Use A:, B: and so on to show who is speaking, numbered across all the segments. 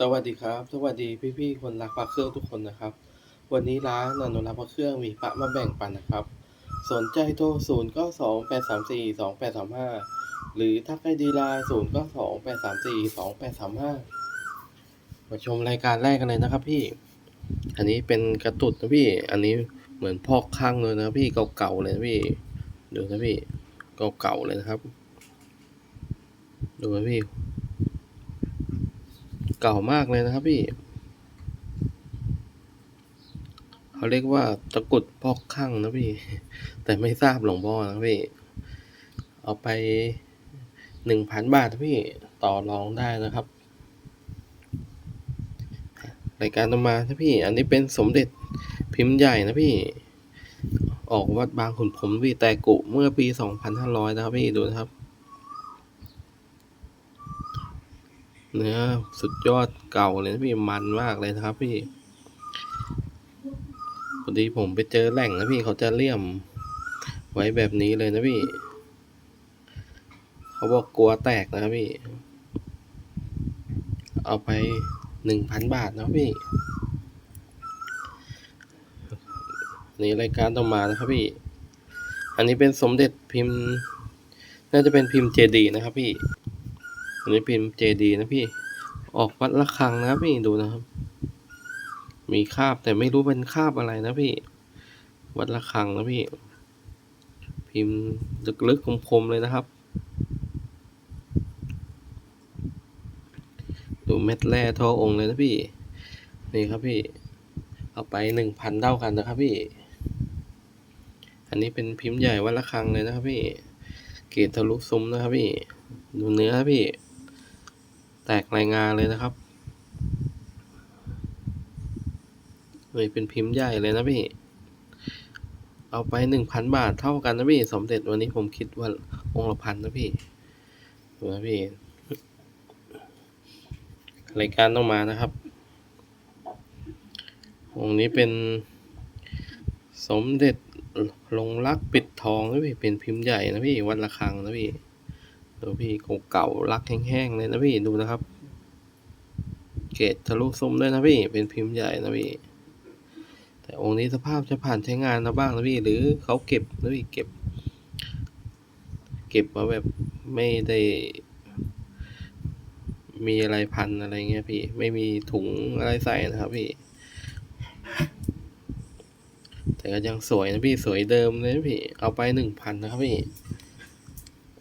A: สวัสดีครับ สวัสดีพี่ๆคนรักพระเครื่องทุกคนนะครับ วันนี้ร้านอนุรักพระเครื่องมีพระมาแบ่งปันนะครับ สนใจโทร0 9 2 8 3 4 2 8 3 5หรือทักไอดีไลน์0 9 2 8 3 4 2 8 3 5มสี่สองแปดสามห้ามาชมรายการแรกกันเลยนะครับพี่ อันนี้เป็นกระตุดนะพี่ อันนี้เหมือนพอกข้างเลยนะพี่เก่าๆเลยนะพี่ ดูนะพี่เก่าๆเลยนะครับ ดูนะพี่ ก่ามากเลยนะครับพี่ เขาเรียกว่าตะกุดพอกข้างนะพี่ แต่ไม่ทราบหลวงพ่อนะพี่ เอาไปหนึ่งพันบาทนะพี่ต่อรองได้นะครับรายการต่อมานะพี่ อันนี้เป็นสมเด็จพิมพ์ใหญ่นะพี่ ออกวัดบางขุนพรมพี่แต่กุเมื่อปีสองพันห้าร้อยนะครับพี่ดูนะครับ เนื้อสุดยอดเก่าเลยนะพี่มันมากเลยนะครับ พี่พอดีผมไปเจอแหล่งนะพี่เขาจะเลี่ยม ไว้แบบนี้เลยนะพี่ เขาบอกกลัวแตกนะครับพี่ เอาไปหนึ่งพันบาทนะพี่นี่รายการต่อมานะครับพี่ อันนี้เป็นสมเด็จพิมพ์ น่าจะเป็นพิมพ์เจดีนะครับพี่ อันนี้พิมพ์เจดีนะพี่ ออกวัดละคังนะครับพี่ดูนะครับ มีคาบแต่ไม่รู้เป็นคาบอะไรนะพี่ วัดละคังนะพี่ พิมพ์ลึกๆคมๆเลยนะครับ ดูเม็ดแร่ทอองค์เลยนะพี่ นี่ครับพี่ เอาไปหนึ่งพันเท่ากันนะครับพี่ อันนี้เป็นพิมพ์ใหญ่วัดละคังเลยนะครับพี่ เกรดทะลุซุ้มนะครับพี่ ดูเนื้อครับพี่ แตกรายงานเลยนะครับเลยเป็นพิมพ์ใหญ่เลยนะพี่ เอาไปหนึ่งพันบาทเท่ากันนะพี่สมเด็จวันนี้ผมคิดว่าองค์ละพันนะพี่ดูนะพี่รายการต้องมานะครับ องค์นี้เป็นสมเด็จลงรักปิดทองนะพี่เป็นพิมพ์ใหญ่นะพี่วัดระฆังนะพี่ ดูพี่เก่าๆรักแห้งๆเลยนะพี่ดูนะครับ เกตทะลุซุ้มด้วยนะพี่เป็นพิมพ์ใหญ่นะพี่แต่องค์นี้สภาพจะผ่านใช้งานนะบ้างนะพี่หรือเขาเก็บนะพี่เก็บ เก็บมาแบบไม่ได้ มีอะไรพันอะไรเงี้ยพี่ไม่มีถุงอะไรใส่นะครับพี่ แต่ก็ยังสวยนะพี่สวยเดิมเลยพี่เอาไปหนึ่งพันนะครับพี่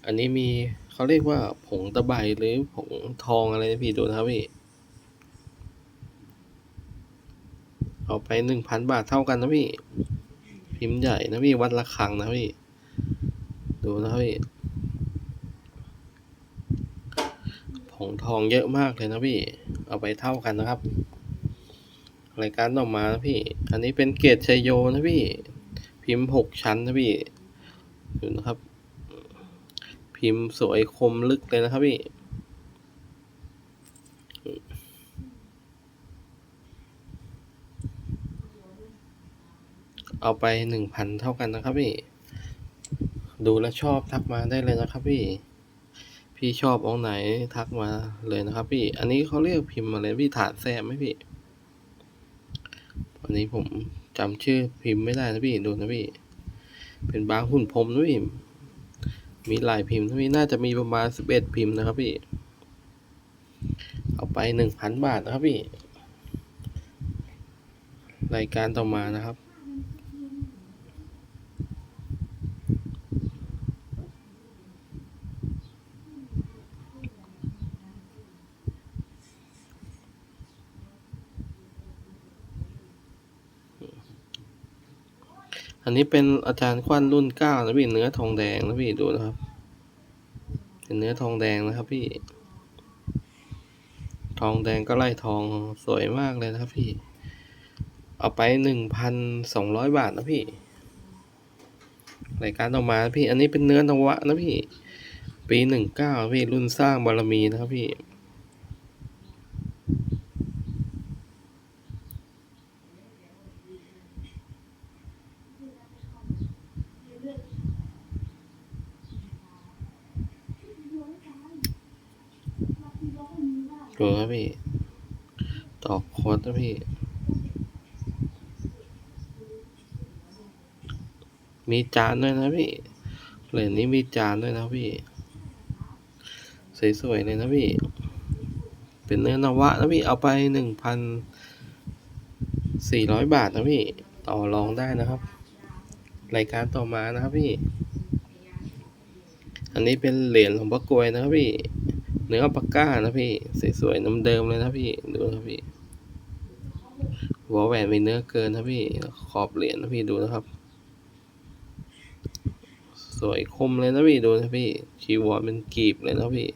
A: อันนี้มี เขาเรียกว่าผงตะไบหรือผงทองอะไรนะพี่ดูนะครับพี่ เอาไปหนึ่งพันบาทเท่ากันนะพี่ พิมพ์ใหญ่นะพี่วัดละคังนะพี่ ดูนะครับพี่ ผงทองเยอะมากเลยนะพี่ เอาไปเท่ากันนะครับ รายการต่อมานะพี่ อันนี้เป็นเกรดชัยโยนะพี่ พิมพ์หกชั้นนะพี่ ดูนะครับ พิมพ์สวยคมลึกเลยนะครับพี่ เอาไปหนึ่งพันเท่ากันนะครับพี่ ดูแลวชอบทักมาได้เลยนะครับพี่ พี่ชอบองไหนทักมาเลยนะครับพี่ อันนี้เขาเรียกพิมพ์อะไรพี่ฐานแซมไหมพี่ อันนี้ผมจำชื่อพิมพ์ไม่ได้นะพี่ ดูนะพี่ เป็นบางหุ่นพรมนะพี่ มีหลายพิมพ์ที่น่าจะมีประมาณสิบเอ็ดพิมพ์นะครับพี่ เอาไปหนึ่งพันบาทนะครับพี่ รายการต่อมานะครับ นนี้เป็นอาจารย์ควันรุ่นเก้านะพี่เนื้อทองแดงนะพี่ดูนะครับ เป็นเนื้อทองแดงนะครับพี่ ทองแดงก็ไล่ทองสวยมากเลยนะครับพี่ เอาไปหนึ่งพันสองร้อยบาทนะพี่รายการต่อมาพี่ อันนี้เป็นเนื้อนวะนะพี่ ปีหนึ่งเก้าพี่รุ่นสร้างบารมีนะครับพี่ ดูครับพี่ ต่อโค้ดนะพี่ มีจานด้วยนะพี่ เหรียญนี้มีจานด้วยนะพี่ สวยๆเลยนะพี่ เป็นเนื้อนวะนะพี่ เอาไปหนึ่งพันสี่ร้อยบาทนะพี่ ต่อรองได้นะครับ รายการต่อมานะครับพี่ อันนี้เป็นเหรียญหลวงพ่อกลวยนะครับพี่ เนื้อปากก้านะพี่ สวยๆน้ำเดิมเลยนะพี่ ดูนะพี่ หัวแหวนมีเนื้อเกินนะพี่ ขอบเหรียญนะพี่ดูนะครับ สวยคมเลยนะพี่ดูนะพี่ ชีวรเป็นกีบเลยนะพี่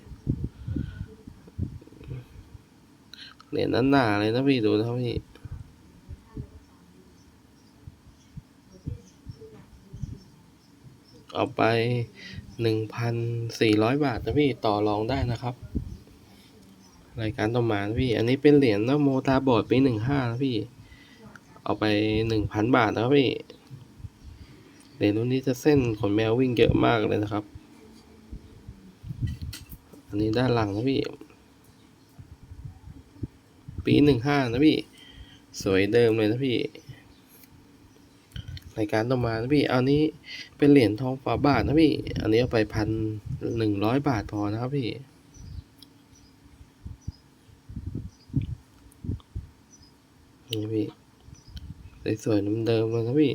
A: เหรียญนั้นหนาเลยนะพี่ดูนะพี่เอาไป หนึ่งพันสี่ร้อยบาทนะพี่ต่อรองได้นะครับ รายการต่อมานะพี่ อันนี้เป็นเหรียญนโมตาบอดปีหนึ่งห้านะพี่ เอาไปหนึ่งพันบาทนะครับพี่ เหรียญรุ่นนี้จะเส้นขนแมววิ่งเยอะมากเลยนะครับ อันนี้ด้านหลังนะพี่ ปีหนึ่งห้านะพี่ สวยเดิมเลยนะพี่ รายการต่อมานะพี่ อันนี้เป็นเหรียญทองฝาบาทนะพี่ อันนี้เอาไปพันหนึ่งร้อยบาทพอนะครับพี่ นี่พี่สวยๆน้ำเดิมเลยนะพี่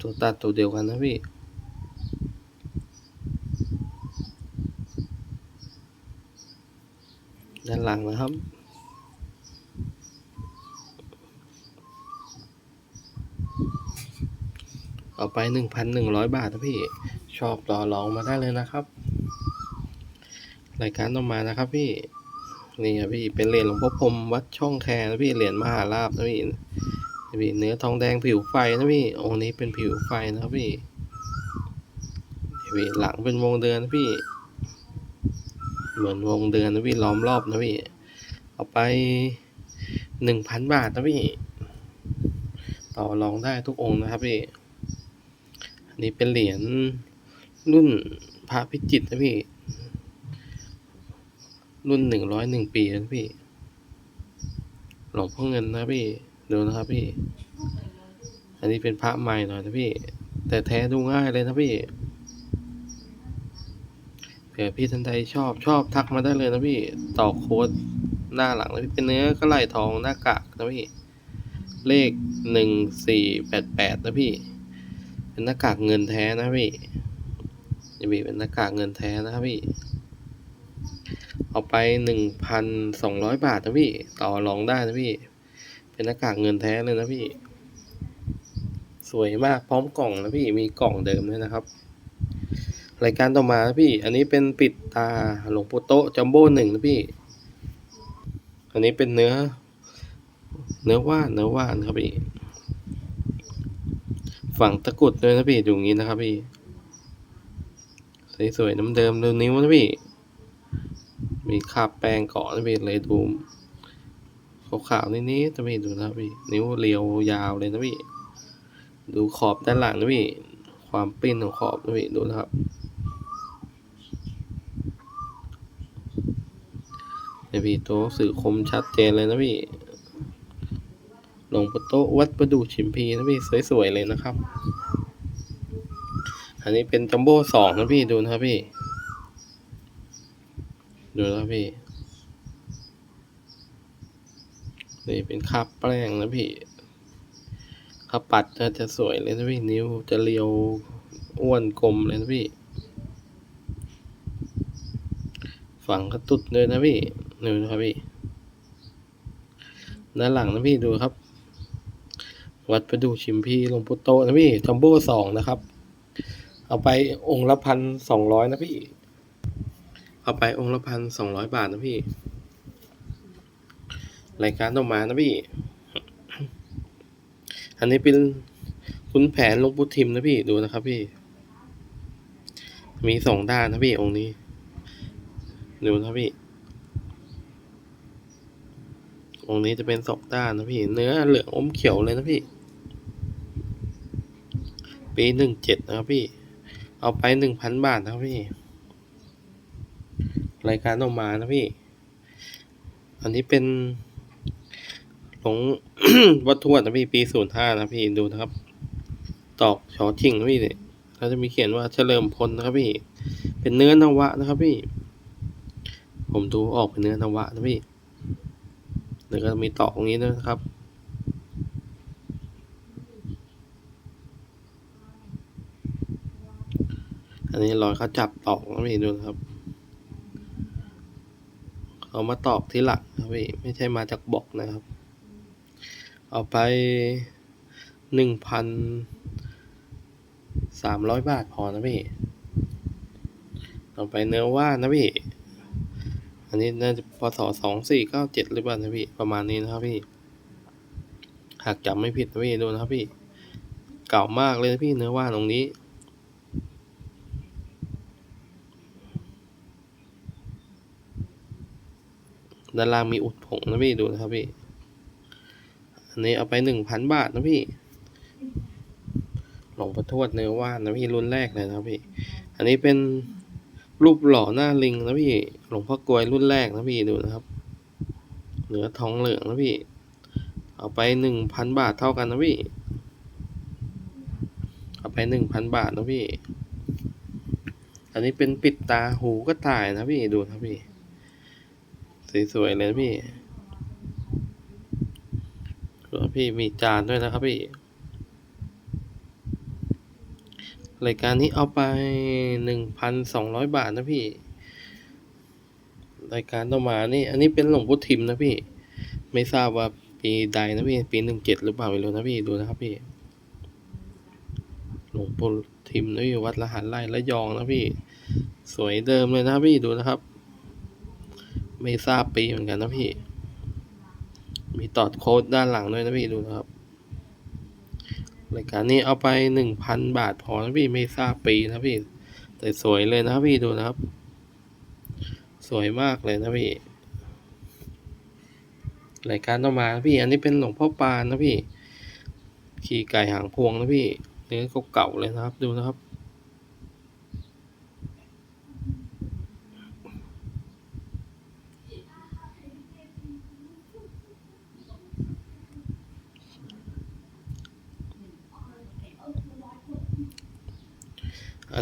A: ตัวตัดตัวเดียวกันนะพี่ ด้านหลังนะครับ เอาไปหนึ่งพันหนึ่งร้อยบาทนะพี่ ชอบต่อรองมาได้เลยนะครับ รายการต่อมานะครับพี่ นี่ครับพี่เป็นเหรียญหลวงพ่อพรมวัดช่องแคนะพี่เหรียญมหาลาบนะพี่นี่พี่เนื้อทองแดงผิวไฟนะพี่องค์นี้เป็นผิวไฟนะครับพี่นี่พี่หลังเป็นวงเดือนนะพี่ เหมือนวงเดือนนะพี่ล้อมรอบนะพี่ เอาไปหนึ่งพันบาทนะพี่ ต่อรองได้ทุกองค์นะครับพี่ อันนี้เป็นเหรียญรุ่นพระพิจิตรนะพี่ รุ่นหนึ่งร้อยหนึ่งปีนะพี่ หลวงพ่อเงินนะพี่ดูนะครับพี่ อันนี้เป็นพระใหม่หน่อยนะพี่ แต่แท้ดูง่ายเลยนะพี่เผื่อพี่ท่านใดชอบชอบทักมาได้เลยนะพี่ต่อโค้ดหน้าหลังนะพี่เป็นเนื้อกระไหลทองหน้ากากนะพี่ เลขหนึ่งสี่แปดแปดนะพี่ เป็นหน้ากากเงินแท้นะพี่จะมีเป็นหน้ากากเงินแท้นะครับพี่ เอาไปหนึ่งพันสองร้อยบาทนะพี่ ต่อรองได้นะพี่ เป็นหน้ากากเงินแท้เลยนะพี่ สวยมากพร้อมกล่องนะพี่ มีกล่องเดิมด้วยนะครับ รายการต่อมานะพี่ อันนี้เป็นปิดตาหลวงปู่โตะจัมโบ้หนึ่งนะพี่ อันนี้เป็นเนื้อ เนื้อว่านเนื้อว่านครับพี่ ฝังตะกุดด้วยนะพี่อยู่งี้นะครับพี่ สวยๆน้ำเดิมดูนิ้วนะพี่ มีคราบแป้งเกาะนะพี่เลยดูขาวๆนิดนี้นะพี่ดูนะพี่ นิ้วเรียวยาวเลยนะพี่ ดูขอบด้านหลังนะพี่ ความปิ้นของขอบนะพี่ดูนะครับนี่พี่ตัวสื่อคมชัดเจนเลยนะพี่ ลวงปู่โตะวัดประดูชิมพีนะพี่สวยๆเลยนะครับ อันนี้เป็นจัมโบ้สองนะพี่ดูนะครับพี่ ดูนะครับพี่นี่เป็นคาบแป้งนะพี่คาปัดจะจะสวยเลยนะพี่นิ้วจะเรียวอ้วนกลมเลยนะพี่ ฝังกระตุดเลยนะพี่ดูนะครับพี่ด้านหลังนะพี่ดูครับ วัดประดูชิมพีหลวงปู่โตนะพี่จัมโบ้สองนะครับ เอาไปองค์ละพันสองร้อยนะพี่ เอาไปองค์ละพันสองร้อยบาทนะพี่ รายการต่อมานะพี่ อันนี้เป็นขุนแผนหลวงปู่ทิมนะพี่ดูนะครับพี่ มีสองด้านนะพี่องค์นี้ดูนะพี่องนี้จะเป็นสองด้านนะพี่ เนื้อเหลืองอมเขียวเลยนะพี่ ปีหนึ่งเจ็ดนะครับพี่ เอาไปหนึ่งพันบาทนะครับพี่ รายการออกมานะพี่ อันนี้เป็นหลงวัตถุนะพี่ปีศูนย์ห้านะพี่ดูนะครับ ตอกชอชิงนะพี่เนี่ยเขาจะมีเขียนว่าเฉลิมพลนะครับพี่ เป็นเนื้อนวะนะครับพี่ ผมดูออกเป็นเนื้อนวะนะพี่แล้วก็มีตอกตรงนี้ด้วยนะครับ อันนี้รอยเขาจับตอกนะพี่ดูนะครับ เขามาตอกที่หลักนะครับพี่ไม่ใช่มาจากบอกนะครับ เอาไปหนึ่งพันสามร้อยบาทพอนะพี่ต่อไปเนื้อว่านะพี่ อันนี้น่าจะพศสองสี่เก้าเจ็ดหรือเปล่านะพี่ ประมาณนี้นะครับพี่ หากจำไม่ผิดนะพี่ดูนะครับพี่ เก่ามากเลยนะพี่เนื้อว่านตรงนี้ ด้านล่างมีอุดผงนะพี่ดูนะครับพี่อันนี้เอาไปหนึ่งพันบาทนะพี่หลวงพ่อทวดเนื้อว่านนะพี่รุ่นแรกเลยนะครับพี่ อันนี้เป็นรูปหล่อหน้าลิงนะพี่หลวงพ่อกลวยรุ่นแรกนะพี่ดูนะครับเหนือทองเหลืองนะพี่ เอาไปหนึ่งพันบาทเท่ากันนะพี่เอาไปหนึ่งพันบาทนะพี่ อันนี้เป็นปิดตาหูก็ถ่ายนะพี่ดูนะพี่ สวยๆเลยพี่แล้วพี่มีจานด้วยนะครับพี่ รายการนี้เอาไปหนึ่งพันสองร้อยบาทนะพี่ รายการต่อมานี่ อันนี้เป็นหลวงพุทธิมนะพี่ ไม่ทราบว่าปีใดนะพี่ ปีหนึ่งเจ็ดหรือเปล่าไม่รู้นะพี่ ดูนะครับพี่ หลวงปู่ทิมนะพี่วัดละหันไร่ละยองนะพี่ สวยเดิมเลยนะพี่ ดูนะครับ ไม่ทราบปีเหมือนกันนะพี่ มีตอดโค้ดด้านหลังด้วยนะพี่ดูนะครับรายการนี้เอาไปหนึ่งพันบาทพอนะพี่ไม่ทราบปีนะพี่แต่สวยเลยนะพี่ดูนะครับ สวยมากเลยนะพี่รายการต่อมานะพี่ อันนี้เป็นหลวงพ่อปานนะพี่ ขี่ไก่หางพวงนะพี่เนื้อเก่าๆเลยนะครับ ดูนะครับ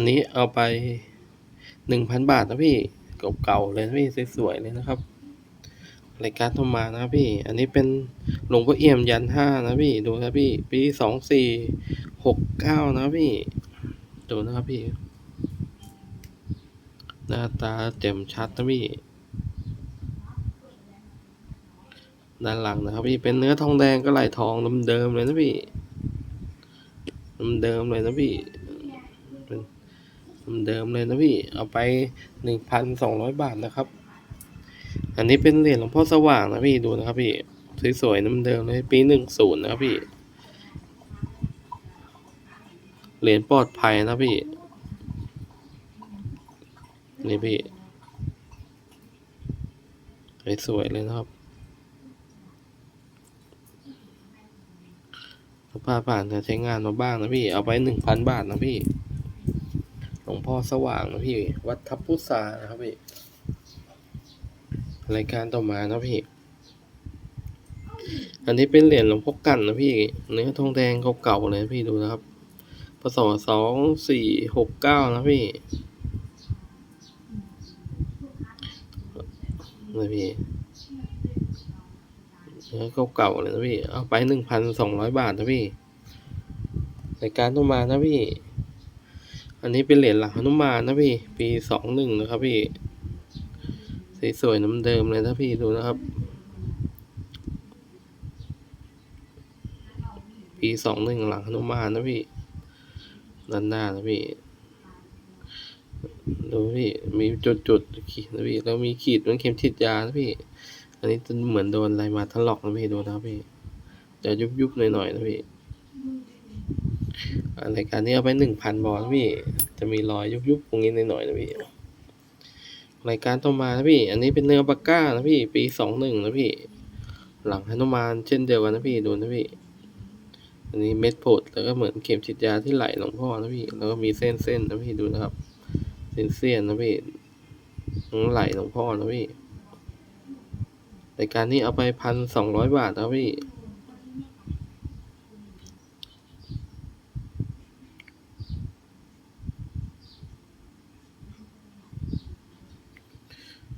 A: นนี้เอาไปหนึ่งพันบาทนะพี่เก่าๆเลยนะพี่สวยๆเลยนะครับรายการทมานะพี่ อันนี้เป็นหลวงพ่อเอี่ยมยันห้านะพี่ ดูนะพี่ ปีสองสี่หกเก้านะพี่ ดูนะครับพี่ หน้าตาแจ่มชัดนะพี่ ด้านหลังนะครับพี่ เป็นเนื้อทองแดงก็ไหลทองเดิมๆเลยนะพี่ เดิมๆเลยนะพี่ เดิมเลยนะพี่เอาไปหนึ่งพันสองร้อยบาทนะครับ อันนี้เป็นเหรียญหลวงพ่อสว่างนะพี่ดูนะครับพี่สวยๆน้ำเดิมเลยปีหนึ่งศูนย์นะครับพี่เหรียญปลอดภัยนะพี่นี่พี่สวยเลยนะครับผ้าผ่านจะใช้งานมาบ้างนะพี่ เอาไปหนึ่งพันบาทนะพี่ หลวงพ่อสว่างนะพี่ วัดทับพุทรานะครับพี่ รายการต่อมานะพี่ อันนี้เป็นเหรียญหลวงพ่อกันนะพี่ เนื้อทองแดงเก่าๆเลยพี่ดูนะครับพศสองสี่หกเก้านะพี่นะพี่เนื้อเก่าๆเลยนะพี่ เอาไปหนึ่งพันสองร้อยบาทนะพี่รายการต่อมานะพี่ อันนี้เป็นเหรียญหลักหนุมานนะพี่ ปีสองหนึ่งนะครับพี่ สวยๆน้ำเดิมเลยนะพี่ดูนะครับ ปีสองหนึ่งหลังหนุมานนะพี่ ด้านหน้านะพี่ ดูพี่ มีจุดๆขีดนะพี่ แล้วมีขีดเหมือนเข็มฉีดยานะพี่ อันนี้เหมือนโดนอะไรมาถลอกนะพี่ดูนะพี่จะยุบๆหน่อยๆนะพี่ รายการนี้เอาไปหนึ่งพันบอลนะพี่ จะมีรอยยุบๆตรงนี้หน่อยๆนะพี่รายการต่อมานะพี่ อันนี้เป็นเนื้อปากก้านะพี่ ปีสองหนึ่งนะพี่ หลังฮนุมานเช่นเดียวกันนะพี่ดูนะพี่ อันนี้เม็ดโพดแล้วก็เหมือนเข็มฉีดยาที่ไหลหลวงพ่อนะพี่ แล้วก็มีเส้นๆนะพี่ดูนะครับ เส้นเส้นนะพี่ไหลหลวงพ่อนะพี่รายการนี้เอาไปพันสองร้อยบาทนะพี่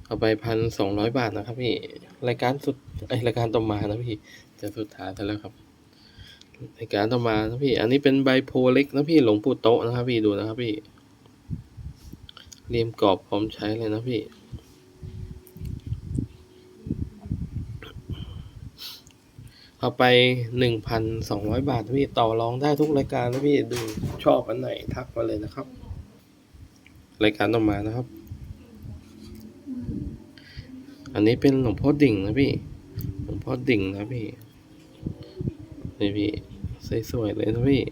A: เอาไปพันสองร้อยบาทนะครับพี่ รายการสุดไอรายการต่อมานะพี่จะสุดท้ายซะแล้วครับ รายการต่อมานะพี่ อันนี้เป็นใบโพเล็กนะพี่หลวงปู่โตะนะครับพี่ดูนะครับพี่เรียมกรอบพร้อมใช้เลยนะพี่ เอาไปหนึ่งพันสองร้อยบาทนพี่ต่อรองได้ทุกรายการนะพี่ดูชอบอันไหนทักมาเลยนะครับ รายการต่อมานะครับ อันนี้เป็นหลวงพ่อดิ่งนะพี่ หลวงพ่อดิ่งนะพี่นี่พี่สวยๆเลยนะพี่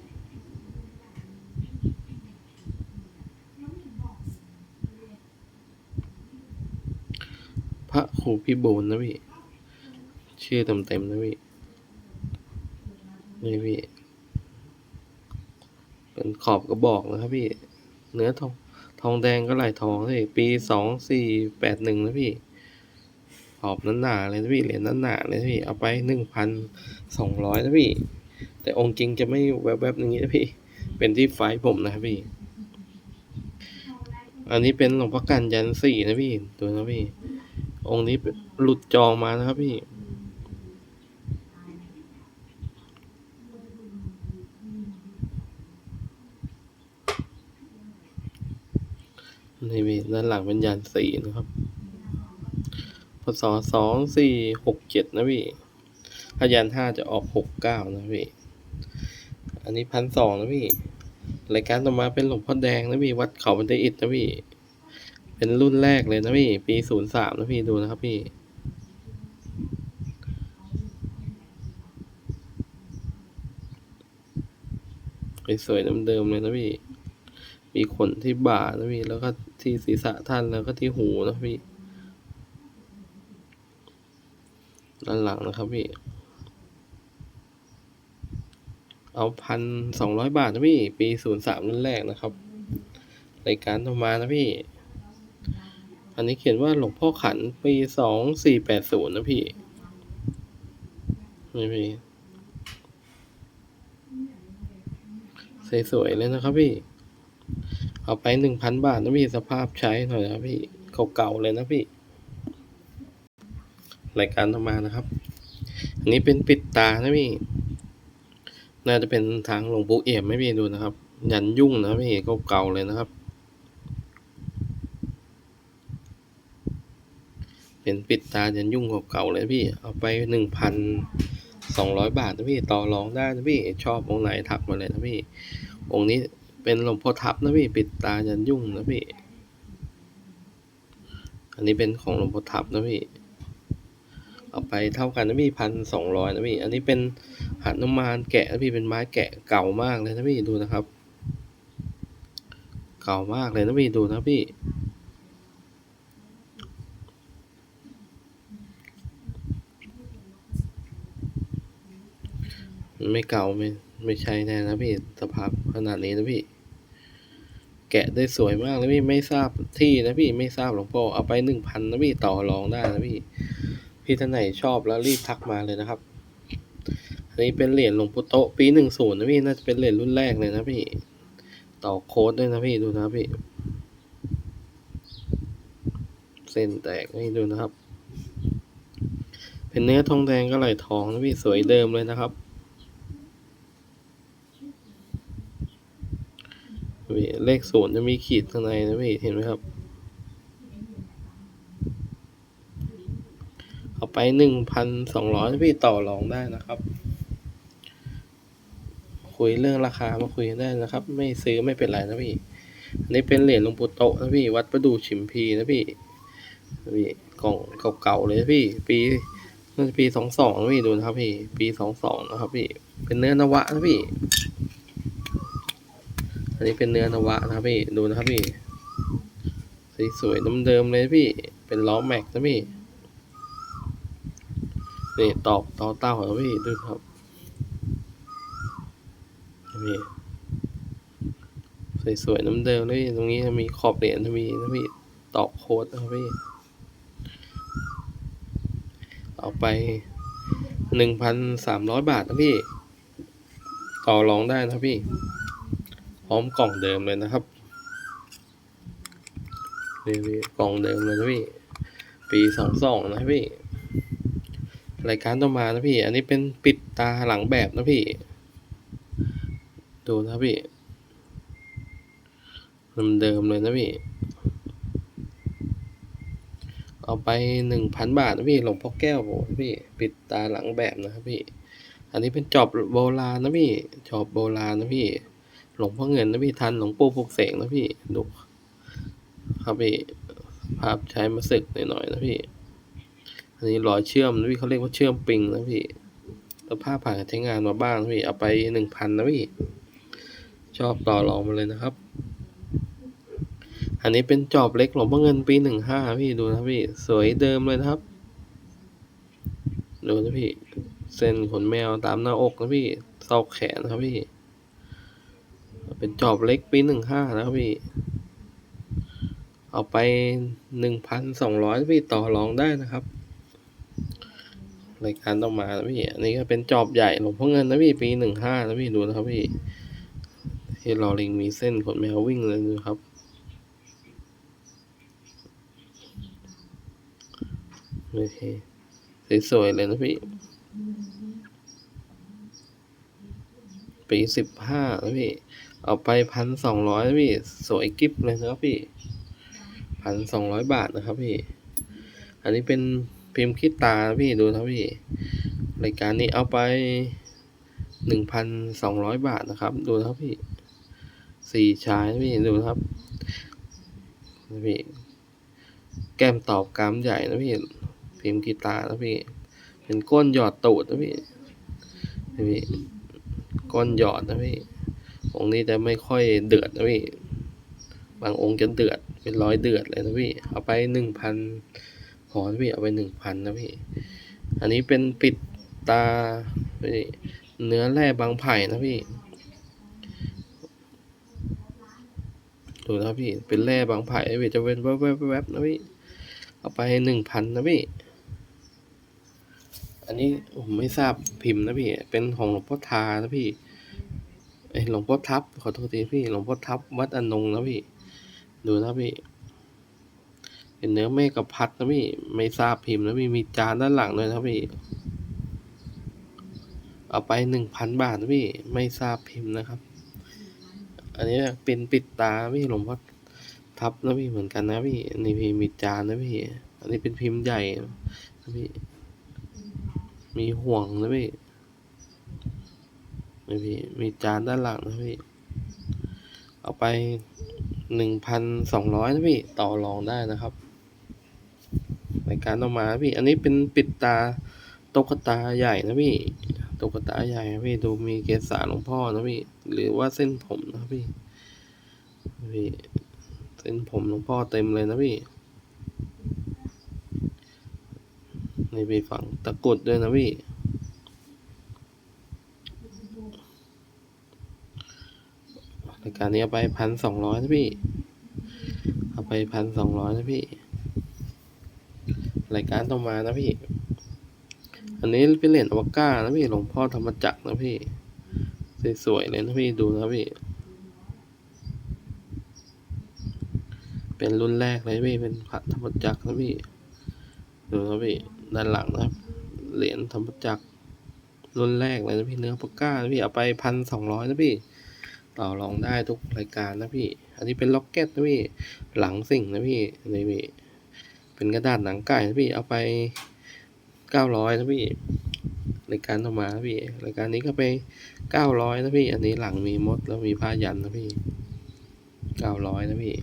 A: พระครูพิบูลนะพี่ ชื่อเต็มๆนะพี่นี่พี่ เป็นขอบกระบอกนะครับพี่ เนื้อทองทองแดงก็ไหลทองนะพี่ปีสองสี่แปดหนึ่งนะพี่ อบนั้นหนาเลยนะพี่เหรียญนั้นหนาเลยนะพี่เอาไปหนึ่งพันสองร้อยนะพี่ แต่องค์จริงจะไม่แวบๆอย่างนี้นะพี่ เป็นที่ไฟผมนะครับพี่ อันนี้เป็นหลวงพ่อกันยันสี่นะพี่ดูนะพี่ องค์นี้หลุดจองมานะครับพี่นี่ด้านหลังเป็นยันสี่นะครับ พศสองสี่หกเจ็ดนะพี่ถ้ายันห้าจะออกหกเก้านะพี่ อันนี้พันสองนะพี่ รายการต่อมาเป็นหลวงพ่อแดงนะพี่ วัดเขาบันไดอิฐนะพี่ เป็นรุ่นแรกเลยนะพี่ ปีศูนย์สามนะพี่ดูนะครับพี่สวยๆเดิมๆเลยนะพี่ มีขนที่บ่านะพี่ แล้วก็ที่ศีรษะท่านแล้วก็ที่หูนะพี่ ด้านหลังนะครับพี่ เอาพันสองร้อยบาทนะพี่ ปีศูนย์สามรุ่นแรกนะครับ รายการต่อมานะพี่ อันนี้เขียนว่าหลวงพ่อขันปีสองสี่แปดศูนย์นะพี่นี่พี่สวยๆเลยนะครับพี่ เอาไปหนึ่งพันบาทนะพี่สภาพใช้หน่อยนะพี่ เก่าๆเลยนะพี่ รายการต่อมานะครับ อันนี้เป็นปิดตานะพี่ น่าจะเป็นทางหลวงปู่เอี่ยมไม่พี่ดูนะครับ ยันยุ่งนะพี่เก่าๆเลยนะครับ เป็นปิดตายันยุ่งเก่าๆเลยพี่ เอาไปหนึ่งพันสองร้อยบาทนะพี่ต่อรองได้นะพี่ชอบองค์ไหนทักมาเลยนะพี่ องค์นี้เป็นหลวงพ่อทับนะพี่ปิดตายันยุ่งนะพี่ อันนี้เป็นของหลวงพ่อทับนะพี่ เอาไปเท่ากันนะพี่พันสองร้อยนะพี่ อันนี้เป็นหันุมานแกะนะพี่เป็นไม้แกะเก่ามากเลยนะพี่ดูนะครับ เก่ามากเลยนะพี่ดูนะพี่ไม่เก่าไม่ไม่ใช่แน่นะพี่สภาพขนาดนี้นะพี่ แกะได้สวยมากเลยพี่ไม่ทราบที่นะพี่ไม่ทราบหลวงพ่อเอาไปหนึ่งพันนะพี่ต่อรองได้นะพี่ พี่ท่านไหนชอบแล้วรีบทักมาเลยนะครับ อันนี้เป็นเหรียญหลวงปู่โตปีหนึ่งศูนย์นะพี่น่าจะเป็นเหรียญรุ่นแรกเลยนะพี่ ต่อโค้ดด้วยนะพี่ดูนะพี่ เส้นแตกนี่ดูนะครับ เป็นเนื้อทองแดงก็ไหลทองนะพี่สวยเดิมเลยนะครับเลขศูนย์จะมีขีดข้างในนะพี่เห็นไหมครับ เอาไปหนึ่งพันสองร้อยพี่ต่อรองได้นะครับ คุยเรื่องราคามาคุยกันได้นะครับ ไม่ซื้อไม่เป็นไรนะพี่อันนี้เป็นเหรียญหลวงปู่โตนะพี่วัดประดู่ฉิมพีนะพี่พี่กล่องเก่าๆเลยนะพี่ ปีน่าจะปีสองสองนะพี่ดูนะครับพี่ ปีสองสองนะครับพี่ เป็นเนื้อนวะนะพี่ อันนี้เป็นเนื้อนวะนะครับพี่ดูนะครับพี่สวยๆเดิมๆเลยพี่ เป็นล้อแม็กนะพี่ นี่ตอกต่อเต้าครับพี่ดูครับนี่สวยๆน้ำเดิมเลยตรงนี้มีขอบเหรียญนะพี่นะพี่ตอกโค้ดนะครับพี่เอาไปหนึ่งพันสามร้อยบาทนะพี่ ต่อรองได้นะพี่ พร้อมกล่องเดิมเลยนะครับนี่พี่กล่องเดิมเลยนะพี่ ปีสองสองนะพี่ รายการต่อมานะพี่ อันนี้เป็นปิดตาหลังแบบนะพี่ ดูนะพี่เดิมๆเลยนะพี่ เอาไปหนึ่งพันบาทนะพี่ หลวงพ่อแก้วผมพี่ ปิดตาหลังแบบนะครับพี่ อันนี้เป็นจอบโบราณนะพี่ จอบโบราณนะพี่ หลวงพ่อเงินนะพี่ ทันหลวงปู่ปลุกเสกนะพี่ ดู ครับพี่ ภาพใช้มาสึกหน่อยๆนะพี่ อันนี้รอยเชื่อมนะพี่เขาเรียกว่าเชื่อมปิงนะพี่แล้วผ้าผ่านการใช้งานมาบ้างนะพี่เอาไปหนึ่งพันนะพี่ชอบต่อรองมาเลยนะครับ อันนี้เป็นจอบเล็กหลวงพ่อเงินปีหนึ่งห้าพี่ดูนะพี่สวยเดิมเลยนะครับดูนะพี่ เส้นขนแมวตามหน้าอกนะพี่ซอกแขนนะครับพี่ เป็นจอบเล็กปีหนึ่งห้านะครับพี่ เอาไปหนึ่งพันสองร้อยพี่ต่อรองได้นะครับ รายการต้องมานะพี่ อันนี้ก็เป็นจอบใหญ่หลวงพ่อเงินนะพี่ปีหนึ่งห้านะพี่ดูนะครับพี่ที่ลอลิงมีเส้นขนแมววิ่งเลยนะครับ โอเคสวยๆเลยนะพี่ปีสิบห้านะพี่ เอาไปพันสองร้อยนะพี่ สวยกิฟเลยนะครับพี่พันสองร้อยบาทนะครับพี่ อันนี้เป็น พิมพ์คิดตาพี่ดูนะครับพี่ รายการนี้เอาไปหนึ่งพันสองร้อยบาทนะครับ ดูนะครับพี่สี่ชายพี่ดูนะครับพี่แก้มตอบกามใหญ่นะพี่พิมพ์กีตาร์นะพี่ เป็นก้นหยอดตูดนะพี่พี่ก้นหยอดนะพี่องค์นี้จะไม่ค่อยเดือดนะพี่ บางองค์จะเดือดเป็นร้อยเดือดเลยนะพี่ เอาไปหนึ่งพัน พอพี่เอาไปหนึ่งพันนะพี่ อันนี้เป็นปิดตาพี่เนื้อแร่บางไผ่นะพี่ดูนะพี่ เป็นแร่บางไผ่พี่จะเป็นแวบๆๆๆนะพี่ เอาไปหนึ่งพันนะพี่ อันนี้ผมไม่ทราบพิมพ์นะพี่ เป็นของหลวงพ่อทานะพี่เอ้หลวงพ่อทับขอโทษทีพี่ หลวงพ่อทับวัดอนงนะพี่ ดูนะพี่ เป็นเนื้อเมฆกับพัดนะพี่ ไม่ทราบพิมพ์นะพี่ มีจานด้านหลังด้วยนะพี่ เอาไปหนึ่งพันบาทนะพี่ ไม่ทราบพิมพ์นะครับ อันนี้เป็นปิดตาพี่หลวงพ่อทับนะพี่เหมือนกันนะพี่อันนี้พี่มีจานนะพี่ อันนี้เป็นพิมพ์ใหญ่นะพี่ มีห่วงนะพี่นะพี่ มีจานด้านหลังนะพี่ เอาไปหนึ่งพันสองร้อยนะพี่ ต่อรองได้นะครับ รายการต่อมาพี่ อันนี้เป็นปิดตาตุ๊กตาใหญ่นะพี่ตุ๊กตาใหญ่พี่ดูมีเกศาหลวงพ่อนะพี่ หรือว่าเส้นผมนะพี่พี่ เส้นผมหลวงพ่อเต็มเลยนะพี่นี่พี่ฝั่งตะกุดด้วยนะพี่รายการนี้เอาไปพันสองร้อยนะพี่ เอาไปพันสองร้อยนะพี่ รายการต่อมานะพี่ อันนี้เป็นเหรียญอวก้านะพี่หลวงพ่อธรรมจักรนะพี่ สวยๆเลยนะพี่ดูนะพี่ เป็นรุ่นแรกเลยพี่เป็นพระธรรมจักรนะพี่ดูนะพี่ด้านหลังนะครับเหรียญธรรมจักรรุ่นแรกเลยนะพี่เนื้อปากก้านะพี่เอาไปพันสองร้อยนะพี่ต่อรองได้ทุกรายการนะพี่ อันนี้เป็นล็อกเก็ตนะพี่ หลังสิ่งนะพี่นี่พี่ เป็นกระดาษหนังไก่นะพี่เอาไปเก้าร้อยนะพี่รายการต่อมานะพี่รายการนี้ก็ไปเก้าร้อยนะพี่ อันนี้หลังมีมดแล้วมีผ้ายันนะพี่เก้าร้อยนะพี่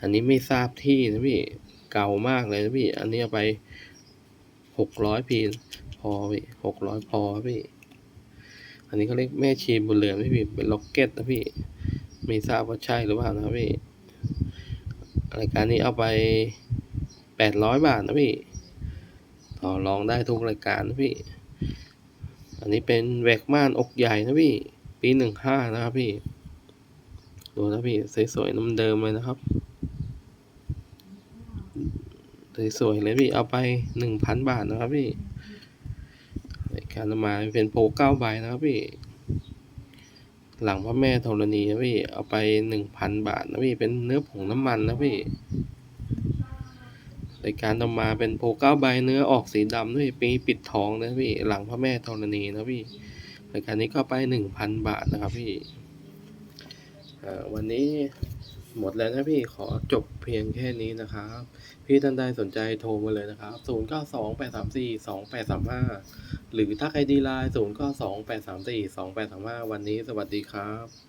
A: อันนี้ไม่ทราบที่นะพี่เก่ามากเลยนะพี่ อันนี้เอาไปหกร้อยพีพอพี่หกร้อยพอพี่ อันนี้เขาเรียกแม่ชีบุญเหลือนะพี่เป็นล็อกเก็ตนะพี่ ไม่ทราบว่าใช่หรือเปล่านะพี่ รายการนี้เอาไปแปดร้อยบาทนะพี่ ต่อรองได้ทุกรายการนะพี่ อันนี้เป็นแหวกม่านอกใหญ่นะพี่ ปีหนึ่งห้านะครับพี่ ดูนะพี่สวยๆน้ำเดิมเลยนะครับ สวยๆเลยพี่ เอาไปหนึ่งพันบาทนะครับพี่ รายการมาเป็นโปรเก้าใบนะครับพี่ หลังพระแม่ธรณีนะพี่เอาไปหนึ่งพันบาทนะพี่เป็นเนื้อผงน้ำมันนะพี่รายการต่อมาเป็นโปรเก้าใบเนื้อออกสีดำด้วยปีปิดทองนะพี่หลังพระแม่ธรณีนะพี่รายการนี้ก็ไปหนึ่งพันบาทนะครับพี่วันนี้หมดแล้วนะพี่ขอจบเพียงแค่นี้นะครับ พี่ท่านใดสนใจโทรมาเลยนะครับ 0 9 2 8 3 4 2 8 3 5 หรือถ้าใครดีไลน์0 9 2 8 3 4 2 8 3 5 วันนี้สวัสดีครับ